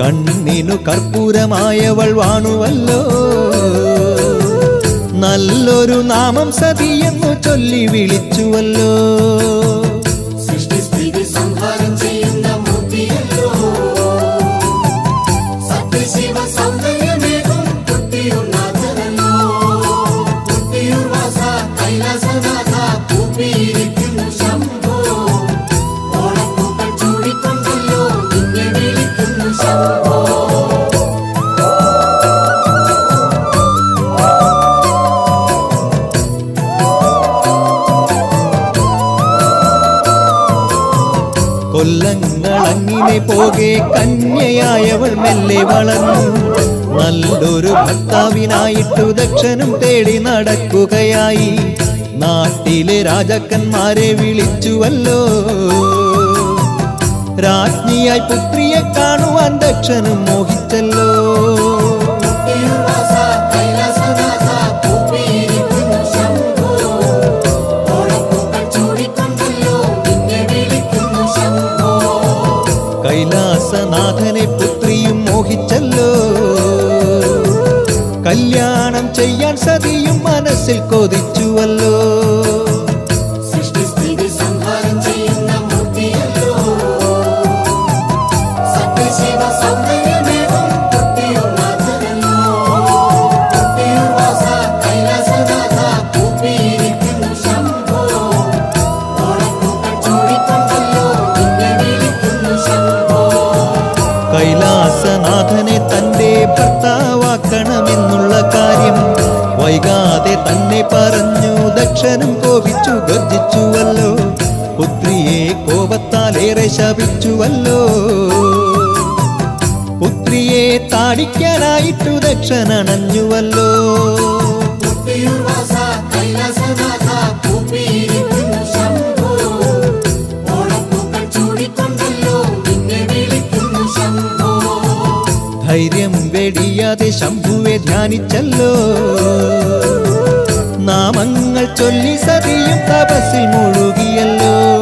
കണ്ണിനു കർപ്പൂരമായവൾ വാണുവല്ലോ. നല്ലൊരു നാമം സതിയെന്നു ചൊല്ലി വിളിച്ചുവല്ലോ. സൃഷ്ടിസ്ഥിതി സംഹാരം കൊല്ലങ്ങൾ അങ്ങിനെ പോകെ കന്യയായവൾ മെല്ലെ വളർന്നു. നല്ലൊരു ഭർത്താവിനായിട്ടു ദക്ഷനും തേടി നടക്കുകയായി. നാട്ടിലെ രാജാക്കന്മാരെ വിളിച്ചുവല്ലോ. രാജ്ഞിയായി പുത്രിയെ കാണുവാൻ ദക്ഷനും മോഹിച്ചല്ലോ. കൈലാസനാഥനെ പുത്രിയും മോഹിച്ചല്ലോ. കല്യാണം ചെയ്യാൻ സതിയും മനസ്സിൽ കൊതിച്ചുവല്ലോ. കൈലാസനാഥനെ തന്റെ ഭർത്താവാക്കണമെന്നുള്ള കാര്യം വൈകാതെ തന്നെ പറഞ്ഞു ദക്ഷനും കോപിച്ചു ഗർജിച്ചുവല്ലോ. പുത്രിയെ കോപത്താലേറെ ശപിച്ചുവല്ലോ. പുത്രിയെ താടിക്കാനായിട്ടു ദക്ഷനണഞ്ഞുവല്ലോ. കൈലാസനാഥ ധൈര്യം വെടിയാതെ ശംഭുവെ ധ്യാനിച്ചല്ലോ. നാമങ്ങൾ ചൊല്ലി സതിയും തപസ്സിൽ മുഴുകിയല്ലോ.